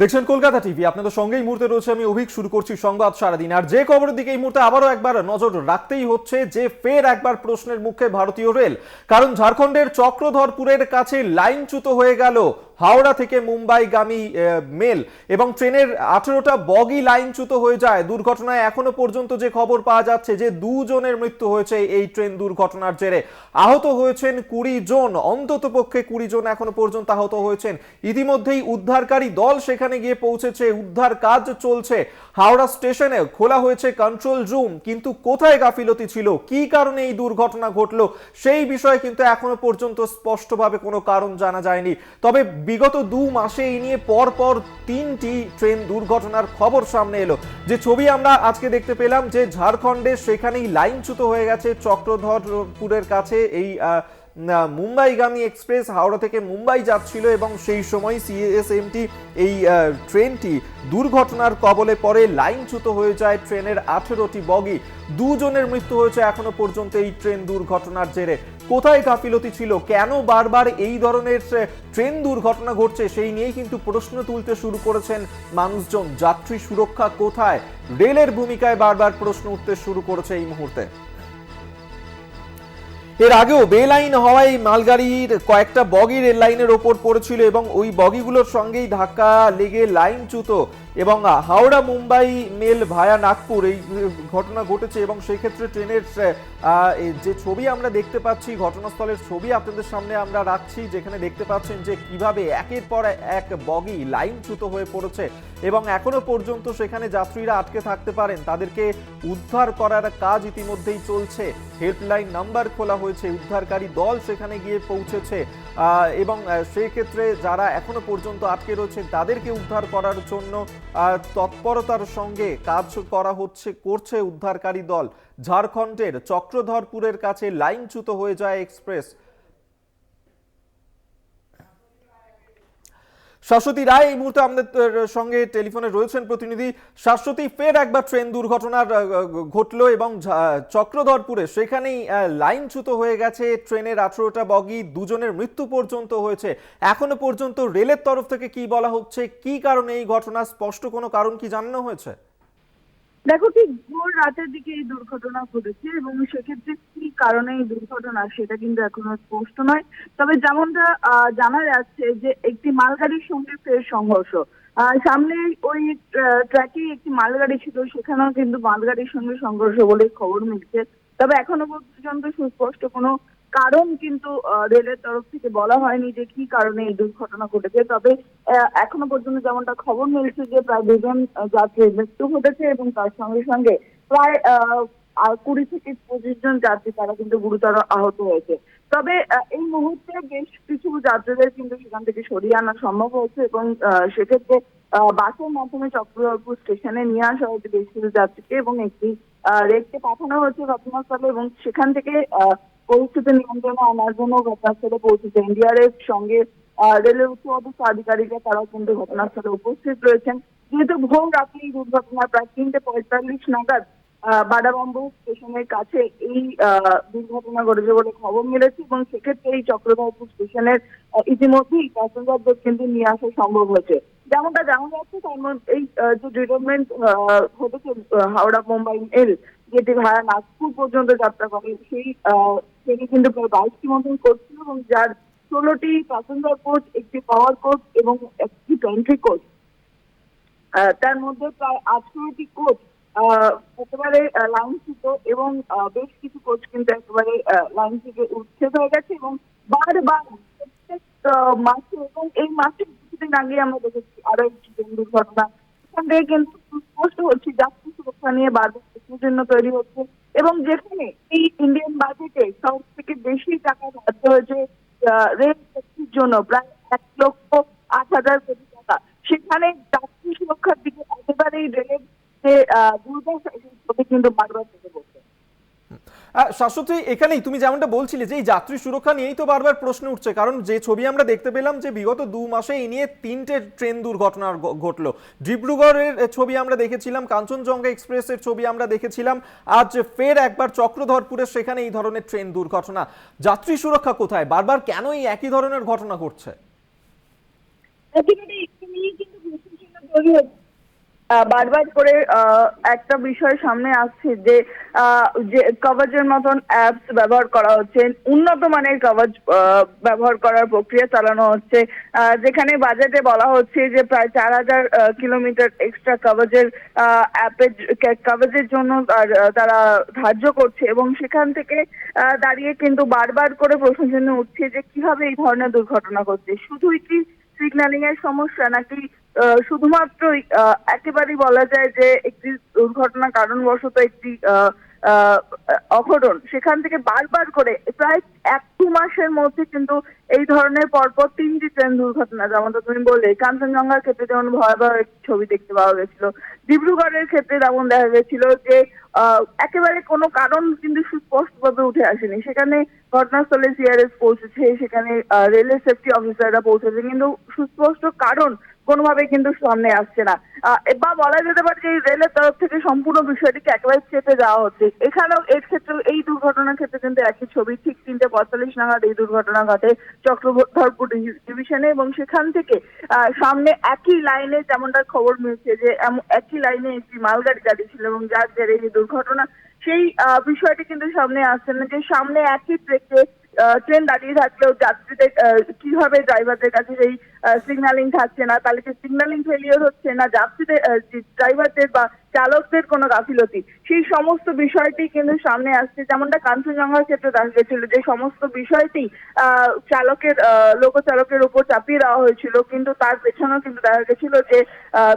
দেখছেন কলকাতা টিভি আপনাদের সঙ্গে এই মুহূর্তে রয়েছে আমি অভিক, শুরু করছি সংবাদ সারাদিন। আর যে খবরের দিকে এই মুহূর্তে আবারও একবার নজর রাখতেই হচ্ছে যে ফের একবার প্রশ্নের মুখে ভারতীয় রেল। কারণ ঝাড়খণ্ডের চক্রধরপুরের কাছে লাইনচ্যুত হয়ে গেল হাওড়া থেকে মুম্বাইগামী মেল। এবং ট্রেনের আঠেরোটা বগি লাইনচ্যুত হয়ে যায়। দুর্ঘটনায় এখনও পর্যন্ত যে খবর পাওয়া যাচ্ছে যে দুজনের মৃত্যু হয়েছে এই ট্রেন দুর্ঘটনার জেরে। আহত হয়েছেন কুড়ি জন। অন্তত পক্ষে কুড়ি জন এখনও পর্যন্ত আহত হয়েছেন। ইতিমধ্যেই উদ্ধারকারী দল সেখানে গিয়ে পৌঁছেছে। উদ্ধার কাজ চলছে। হাওড়া স্টেশনে খোলা হয়েছে কন্ট্রোল রুম কিন্তু কোথায় গাফিলতি ছিল? কি কারণে এই দুর্ঘটনা ঘটলো? সেই বিষয়ে কিন্তু এখনও পর্যন্ত স্পষ্টভাবে কোনো কারণ জানা যায়নি। তবে বিগত দু মাসে এই নিয়ে পরপর পর তিনটি ট্রেন দুর্ঘটনার খবর সামনে এলো। যে ছবি আমরা আজকে দেখতে পেলাম যে ঝাড়খণ্ডে সেখানেই লাইনচ্যুত হয়ে গেছে চক্রধরপুরের কাছে এই মুম্বাইগামী এক্সপ্রেস হাওড়া থেকে মুম্বাই যাচ্ছিল এবং সেই সময় সিএসএমটি এই ট্রেনটি দুর্ঘটনার কবলে পড়ে, লাইনচ্যুত হয়ে যায় ট্রেনের আঠেরোটি বগি। দুজনের মৃত্যু হয়েছে এখনও পর্যন্ত এই ট্রেন দুর্ঘটনার জেরে। কোথায় গাফিলতি ছিল? কেন বারবার এই ধরনের ট্রেন দুর্ঘটনা ঘটছে? সেই নিয়েই কিন্তু প্রশ্ন তুলতে শুরু করেছেন মানুষজন। যাত্রী সুরক্ষা কোথায়? রেলের ভূমিকায় বারবার প্রশ্ন উঠতে শুরু করেছে এই মুহূর্তে। এর আগেও বেলাইন হওয়ায় মালগাড়ির কয়েকটা বগি রেল লাইনের ওপর পড়েছিল এবং ওই বগিগুলোর সঙ্গেই ধাক্কা লেগে লাইনচ্যুত এবং হাওড়া মুম্বাই মেল ভায়া নাগপুর এই ঘটনা ঘটেছে এবং সেই ক্ষেত্রে ট্রেনের যে ছবি আমরা দেখতে পাচ্ছি ঘটনাস্থলের ছবি আপনাদের সামনে আমরা রাখছি যেখানে দেখতে পাচ্ছেন যে কীভাবে একের পর এক বগি লাইনচ্যুত হয়ে পড়েছে এবং এখনও পর্যন্ত সেখানে যাত্রীরা আটকে থাকতে পারেন। তাদেরকে উদ্ধার করার কাজ ইতিমধ্যেই চলছে। হেল্পলাইন নাম্বার খোলা হয়েছে উদ্ধারকারী দল সেখানে গিয়ে পৌঁছেছে এবং আহ, সেই ক্ষেত্রে যারা এখনও পর্যন্ত আটকে রয়েছে তাদেরকে উদ্ধার করার জন্য তৎপরতার সঙ্গে কাজ করা হচ্ছে, করছে উদ্ধারকারী দল। ঝাড়খণ্ডের চক্রধরপুরের কাছে লাইনচ্যুত হয়ে যায় এক্সপ্রেস। শাশ্বতী রায় এই মুহূর্তে আমাদের সঙ্গে টেলিফোনে রয়েছেন প্রতিনিধি। শাশ্বতী, ফের একবার ট্রেন দুর্ঘটনার ঘটলো এবং চক্রধরপুরে সেখানেই লাইনচ্যুত হয়ে গেছে। ট্রেনের আঠেরোটা বগি, দুজনের মৃত্যু পর্যন্ত হয়েছে। এখনও পর্যন্ত রেলের তরফ থেকে কি বলা হচ্ছে, কি কারণে এই ঘটনা, স্পষ্ট কোনো কারণ কি জানানো হয়েছে? দেখো ঠিক ভোর রাতের দিকে এই দুর্ঘটনা ঘটেছে এবং সেক্ষেত্রে কি কারণে এই দুর্ঘটনা সেটা কিন্তু এখনও স্পষ্ট নয়। তবে যেমনটা জানা যাচ্ছে যে একটি মালগাড়ির সঙ্গে ফের সংঘর্ষ। সামনে ওই ট্র্যাকে একটি মালগাড়ি ছিল, সেখানেও কিন্তু মালগাড়ির সঙ্গে সংঘর্ষ বলে খবর মিলছে। তবে এখনও পর্যন্ত সুস্পষ্ট কোনো কারণ কিন্তু রেলের তরফ থেকে বলা হয়নি যে কি কারণে এই দুর্ঘটনা ঘটেছে। তবে এখনও পর্যন্ত যেমনটা খবর মিলছে যে প্রায় দুজন যাত্রীর মৃত্যু ঘটেছে এবং তার সঙ্গে সঙ্গে প্রায় আহ, কুড়ি থেকে পঁচিশ জন যাত্রী তারা কিন্তু গুরুতর আহত হয়েছে। তবে এই মুহূর্তে বেশ কিছু যাত্রীদের কিন্তু সেখান থেকে সরিয়ে আনা সম্ভব হয়েছে এবং সেক্ষেত্রে বাসের মাধ্যমে চক্রধরপুর স্টেশনে নিয়ে আসা হয়েছে বেশ কিছু যাত্রীকে এবং একটি রেককে পাঠানো হয়েছে ঘটনাস্থলে এবং সেখান থেকে আহ, পরিস্থিতি নিয়ন্ত্রণে আনার জন্য ঘটনাস্থলে পৌঁছেছে। এনডিআরএফ সঙ্গে রেলের উচ্চ পদস্থ আধিকারিকরা তারাও কিন্তু ঘটনাস্থলে উপস্থিত রয়েছেন। যেহেতু ভোর রাতে এই দুর্ঘটনা প্রায় তিনটে পঁয়তাল্লিশ নাগাদ বাডাবম্বু স্টেশনের কাছে এই দুর্ঘটনা ঘটেছে বলে খবর মিলেছে এবং সেক্ষেত্রে এই চক্রধরপুর স্টেশনের ইতিমধ্যেই প্যাসেঞ্জারদের কিন্তু নিয়ে আসা সম্ভব হয়েছে। যেমনটা জানা যাচ্ছে তার মধ্যে এই যে ডিভেলপমেন্ট আহ, হাওড়া মুম্বাই মেল যেটি ভাড়া নাগপুর পর্যন্ত যাত্রা করে সেই ট্রেনে কিন্তু প্রায় বাইশটি মতন করছিল এবং যার ষোলোটি প্যাসেঞ্জার কোচ, একটি পাওয়ার কোচ এবং একটি পেন্ট্রি কোচ। তার মধ্যে প্রায় আঠারোটি কোচ একেবারে লাইনচ্যুত এবং বেশ কিছু কোচ কিন্তু একেবারে লাইন থেকে উচ্ছেদ হয়ে গেছে এবং বারবার প্রত্যেক মাসে এবং এই মাসে কিছুদিন আগে আমরা দেখেছি আরও একটি ট্রেন দুর্ঘটনা এখান থেকে কিন্তু স্পষ্ট হচ্ছে যাত্রী সুরক্ষা নিয়ে বারবার প্রশ্নচিহ্ন তৈরি হচ্ছে। এবং যেখানে এই ইন্ডিয়ান বাজেটে সব থেকে বেশি টাকা ধার্য হয়েছে রেল সেক্টরের জন্য, প্রায় এক লক্ষ আট হাজার কোটি টাকা। সেখানে যাত্রী সুরক্ষার দিকে একেবারেই রেলের যে দুর্দশা কিন্তু বারবার শাশ্বতী, এখানেই তুমি যেমনটা বলছিলে যে এই যাত্রী সুরক্ষা নিয়েই তো বারবার প্রশ্ন উঠছে, কারণ যে ছবি আমরা দেখতে পেলাম যে বিগত দু মাসে এই নিয়ে তিনটে ট্রেন দুর্ঘটনা ঘ- ঘটলো। ডিব্রুগড়ের ছবি আমরা দেখেছিলাম, কাঞ্চনজঙ্ঘা এক্সপ্রেসের ছবি আমরা দেখেছিলাম, আজ ফের একবার চক্রধরপুরের সেখানে এই ধরনের ট্রেন দুর্ঘটনা। যাত্রী সুরক্ষা কোথায়? বারবার কেন এই একই ধরনের ঘটনা ঘটছে প্রশ্নচিহ্ন তৈরি হচ্ছে আহ, বারবার করে একটা বিষয় সামনে আসছে যে যে কভারের মতন অ্যাপস ব্যবহার করা হচ্ছে, উন্নত মানের কভার ব্যবহার করার প্রক্রিয়া চালানো হচ্ছে যেখানে বাজেটে বলা হচ্ছে যে প্রায় চার হাজার কিলোমিটার এক্সট্রা কভারেজের অ্যাপের কভারেজের জন্য তার- ধার্য করছে এবং সেখান থেকে দাঁড়িয়ে কিন্তু বারবার করে প্রশ্ন উঠছে যে কীভাবে এই ধরনের দুর্ঘটনা ঘটছে। শুধুই কি সিগন্যালিং এর সমস্যা নাকি শুধুমাত্রই একেবারেই বলা যায় যে একটি দুর্ঘটনা কারণবশত একটি আহ, অঘটন সেখান থেকে বারবার করে প্রায় এক দু মাসের মধ্যে কিন্তু এই ধরনের পরপর তিনটি ট্রেন দুর্ঘটনা, যেমনটা তুমি বললে, কাঞ্চনজঙ্ঘার ক্ষেত্রে যেমন ভয়াবহ একটি ছবি দেখতে পাওয়া গেছিল, ডিব্রুগড়ের ক্ষেত্রে তেমন দেখা গেছিল যে একেবারে কোনো কারণ কিন্তু সুস্পষ্টভাবে উঠে আসেনি। সেখানে ঘটনাস্থলে সিআরএস পৌঁছেছে, সেখানে রেলের সেফটি অফিসাররা পৌঁছেছে, কিন্তু সুস্পষ্ট কারণ কোনোভাবে কিন্তু সামনে আসছে না। বা বলা যেতে পারে যে রেলের তরফ থেকে সম্পূর্ণ বিষয়টিকে একেবারে চেপে যাওয়া হচ্ছে। এখানেও এর ক্ষেত্রে এই দুর্ঘটনার ক্ষেত্রে কিন্তু একই ছবি। ঠিক তিনটে পঁয়তাল্লিশ নাগাদ এই দুর্ঘটনা ঘটে চক্রধরপুর ডিভিশনে এবং সেখান থেকে সামনে একই লাইনে যেমনটা খবর মিলছে যে একই লাইনে একটি মালগাড়ি দাঁড়িয়েছিল এবং যার জেরে এই দুর্ঘটনা, সেই বিষয়টি কিন্তু সামনে আসছে না যে সামনে একই ট্রেকে ট্রেন দাঁড়িয়ে থাকলেও যাত্রীদের কীভাবে ড্রাইভারদের কাছে সেই সিগন্যালিং থাকছে না, তাহলে সিগন্যালিং ফেলিওর হচ্ছে না, যাত্রীদের ড্রাইভারদের বা চালকদের কোনো গাফিলতি। সেই সমস্ত বিষয়টি কিন্তু সামনে আসছে। যেমনটা কাঞ্চনজঙ্ঘার ক্ষেত্রে দেখা গেছিল যে সমস্ত বিষয়টি চালকের লোকচালকের উপর চাপিয়ে দেওয়া হয়েছিল। কিন্তু তার পেছনেও কিন্তু দেখা গেছিল যে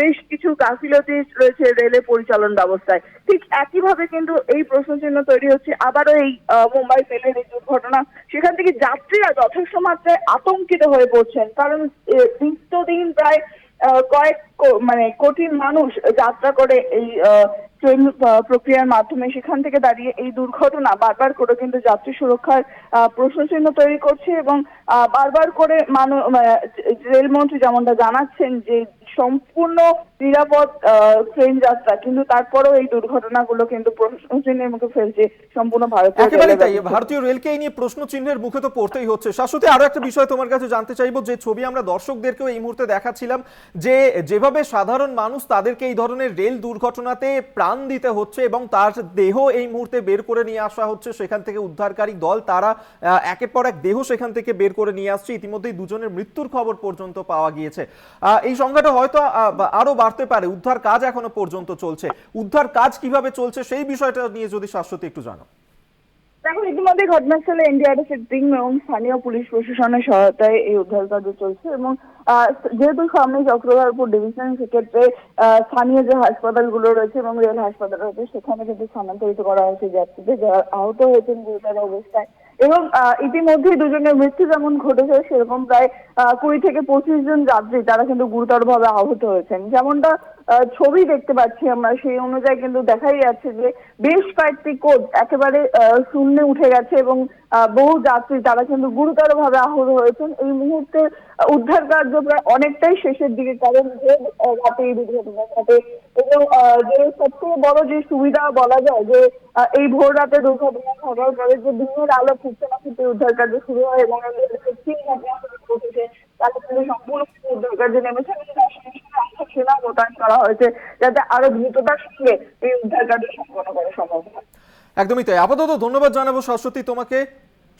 বেশ কিছু গাফিলতি রয়েছে রেলের পরিচালন ব্যবস্থায়। ঠিক একইভাবে কিন্তু এই প্রশ্নচিহ্ন তৈরি হচ্ছে। আবারও এই মুম্বাই মেলের এই দুর্ঘটনা। সেখান থেকে যাত্রীরা যথেষ্ট মাত্রায় আতঙ্কিত হয়ে পড়ছেন। কারণ নিত্যদিন প্রায় কয়েক মানে কোটি মানুষ যাত্রা করে এই ট্রেন প্রক্রিয়ার মাধ্যমে সেখান থেকে দাঁড়িয়ে এই দুর্ঘটনা বারবার করে কিন্তু যাত্রী সুরক্ষার আহ, প্রশ্নচিহ্ন তৈরি করছে এবং বারবার করে মানুষ রেলমন্ত্রী যেমনটা জানাচ্ছেন যে সম্পূর্ণ নিরাপদ ট্রেন যাত্রা কিন্তু তারপরেও এই দুর্ঘটনাগুলো কিন্তু প্রশ্নচিহ্নের মুখে ফেলছে সম্পূর্ণ ভারতীয় একেবারে তাই ভারতীয় রেলকে এই নিয়ে প্রশ্ন চিহ্নের মুখে তো পড়তেই হচ্ছে। শাশ্বতী আরও একটা বিষয় তোমার কাছে জানতে চাইব যে ছবি আমরা দর্শকদেরকেও এই মুহূর্তে দেখাচ্ছিলাম যে যেভাবে সাধারণ মানুষ তাদেরকে এই ধরনের রেল দুর্ঘটনাতে প্রাণ দিতে হচ্ছে এবং তার দেহ এই মুহূর্তে বের করে নিয়ে আসা হচ্ছে। সেখান থেকে উদ্ধারকারী দল, তারা একের পর এক দেহ সেখান থেকে বের করে নিয়ে আসছে। ইতিমধ্যেই দুজনের মৃত্যুর খবর পর্যন্ত পাওয়া গিয়েছে। এই সংখ্যাটা হয়তো আরও বাড়তে পারে। উদ্ধার কাজ এখনও পর্যন্ত চলছে। উদ্ধার কাজ কীভাবে চলছে সেই বিষয়টা নিয়ে যদি শাশ্বতী একটু জানো। দেখো ইতিমধ্যে ঘটনাস্থলে এনডিআরএফ এর টিম এবং স্থানীয় পুলিশ প্রশাসনের সহায়তায় এই উদ্ধার চলছে এবং যেহেতু সামনে ডিভিশন সেক্ষেত্রে স্থানীয় যে রয়েছে এবং রেল হাসপাতাল রয়েছে সেখানে কিন্তু স্থানান্তরিত করা হয়েছে যাত্রীদের যারা আহত হয়েছেন গুরুতর অবস্থায়। এবং আহ, ইতিমধ্যেই দুজনের মৃত্যু যেমন ঘটেছে সেরকম প্রায় কুড়ি থেকে পঁচিশ জন যাত্রী তারা কিন্তু গুরুতরভাবে আহত হয়েছেন। যেমনটা ছবি দেখতে পাচ্ছি আমরা। সেই অনুযায়ী কিন্তু দেখাই যাচ্ছে যে বেশ কয়েকটি কোচ একেবারে শূন্যে উঠে গেছে এবং বহু যাত্রী তারা কিন্তু গুরুতর ভাবে আহত হয়েছেন। এই মুহূর্তে উদ্ধার কার্য প্রায় অনেকটাই শেষের দিকে কারণ যে রাতে এই দুর্ঘটনা ঘটে এবং যে সবথেকে বড় যে সুবিধা বলা যায় যে এই ভোর রাতে দুর্ঘটনা ঘটার পরে যে দিনের আলো ফুটতে না ফুটতে উদ্ধার কার্য শুরু হয় এবং তাকে কিন্তু সম্পূর্ণ উদ্ধার কার্যে নেমেছে সেনা মোতায়েন করা হয়েছে যাতে আরও দ্রুততার সঙ্গে এই উদ্ধার কার্য সম্পন্ন করা সম্ভব হয়। একদমই তাই। আপাতত ধন্যবাদ জানাব সরস্বতী তোমাকে।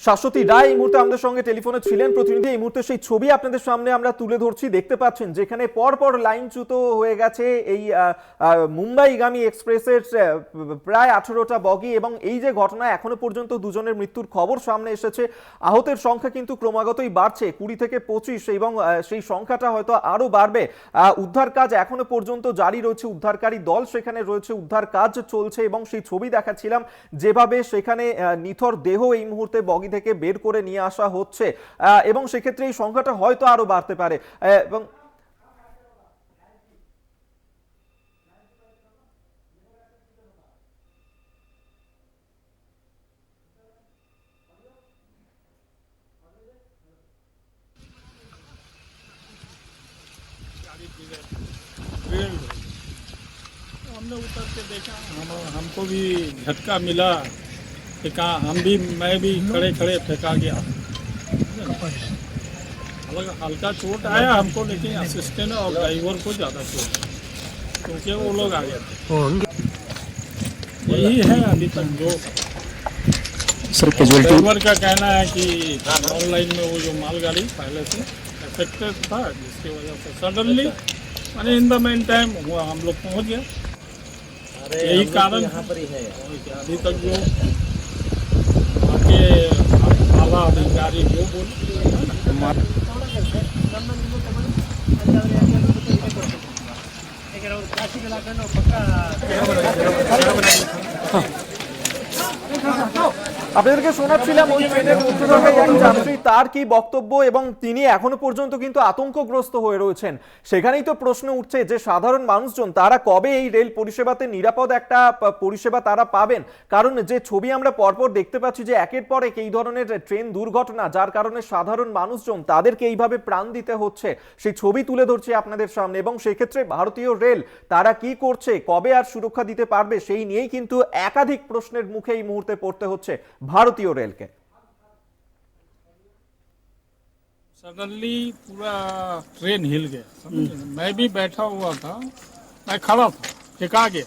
শাশ্বতী রায় এই মুহূর্তে আমাদের সঙ্গে টেলিফোনে ছিলেন। প্রতিনিধি, এই মুহূর্তে সেই ছবি আপনাদের সামনে আমরা তুলে ধরছি। দেখতে পাচ্ছেন, যেখানে পরপর লাইনচ্যুত হয়ে গেছে এই মুম্বাইগামী এক্সপ্রেসের প্রায় আঠেরোটা বগি এবং এই যে ঘটনা এখনও পর্যন্ত দুজনের মৃত্যুর খবর সামনে এসেছে। আহতের সংখ্যা কিন্তু ক্রমাগতই বাড়ছে, কুড়ি থেকে পঁচিশ এবং সেই সংখ্যাটা হয়তো আরও বাড়বে। উদ্ধার কাজ এখনও পর্যন্ত জারি রয়েছে, উদ্ধারকারী দল সেখানে রয়েছে, উদ্ধার কাজ চলছে এবং সেই ছবি দেখাচ্ছিলাম। যেভাবে সেখানে নিথর দেহ এই মুহূর্তে বগি থেকে বের করে নিয়ে আসা হচ্ছে আহ, এবং সেক্ষেত্রে এই সংখ্যাটা হয়তো আরো বাড়তে পারে আহ, এবং रेल तो हमने उतर के देखा हम हमको भी झटका मिला कि कहा हम भी मैं भी खड़े खड़े फेंका गया। हल्का हल्का चोट आया हमको लेकिन असिस्टेंट और ड्राइवर को ज़्यादा चोट क्योंकि वो लोग आ गए थे। यही है अभी तक जो सर ड्राइवर का कहना है कि ऑनलाइन में वो जो मालगाड़ी पहले से अफेक्टेड था जिसकी वजह से सडनली मैंने इन द मेन टाइम हुआ हम लोग पहुँच गए। यही कारण है। और क्या, अभी तक जो ಪದಾಧಿಕಾರಿ ಯಾಕೆಂದ್ರೆ ಅವ್ರು ಪ್ಲಾಸ್ಟಿಕ್ ಹಾಕೊಂಡು ಪಕ್ಕ আপনাদেরকে শোনাচ্ছিলাম ওই ট্রেনের এক যাত্রী তার কি বক্তব্য এবং তিনি এখনও পর্যন্ত কিন্তু আতঙ্কগ্রস্ত হয়ে রয়েছেন? সেখানেই তো প্রশ্ন উঠছে যে সাধারণ মানুষজন, তারা কবে এই রেল পরিষেবাতে নিরাপদ একটা পরিষেবা তারা পাবেন? কারণ যে ছবি আমরা পরপর দেখতে পাচ্ছি যে একের পর এক এই ধরনের ট্রেন দুর্ঘটনা, যার কারণে সাধারণ মানুষজন তাদেরকে এইভাবে প্রাণ দিতে হচ্ছে, সেই ছবি তুলে ধরছি আপনাদের সামনে। এবং সেক্ষেত্রে ভারতীয় রেল, তারা কি করছে, কবে আর সুরক্ষা দিতে পারবে, সেই নিয়েই কিন্তু একাধিক প্রশ্নের মুখে এই মুহূর্তে পড়তে হচ্ছে। ভারতীয় রেলকে सडनली पूरा ट्रेन हिल गया समझे? मैं भी बैठा हुआ था मैं खड़ा था फेंका गया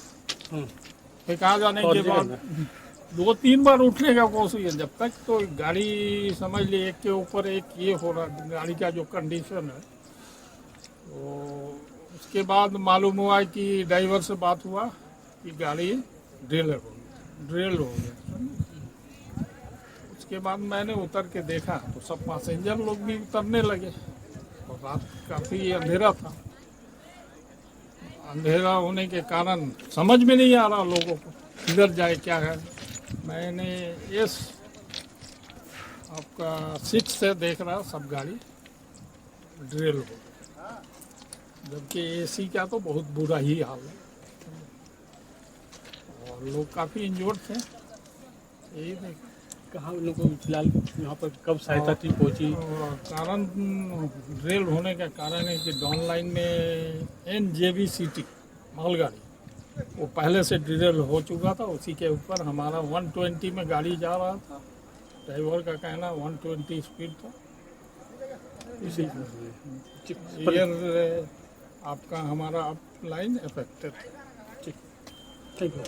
फेंका जाने के बाद दो तीन बार उठने का कोशिश किया जब तक तो गाड़ी समझ ली एक के ऊपर एक ये हो रहा गाड़ी का जो कंडीशन है तो उसके बाद मालूम हुआ कि ड्राइवर से बात हुआ कि गाड़ी ड्रिल हो ड्रिल हो गया उसके बाद मैंने उतर के देखा तो सब पैसेंजर लोग भी उतरने लगे। और रात काफ़ी अंधेरा था। अंधेरा होने के कारण समझ में नहीं आ रहा लोगों को, किधर जाए, क्या है। मैंने इस आपका सीट से देख रहा सब गाड़ी ड्रिल हो जबकि एसी का तो बहुत बुरा ही हाल है। और लोग काफ़ी इंजोर्ड थे। यही देख। कहाँ लोगों को फ़िलहाल यहाँ पर कब सहायता टीम पहुँची? कारण रेल होने का कारण है कि डाउन लाइन में N J B C T मालगाड़ी वो पहले से ड्रिल हो चुका था उसी के ऊपर हमारा 120 में गाड़ी जा रहा था। ड्राइवर का कहना 120 स्पीड था। इसी आपका हमारा up line affected thank you.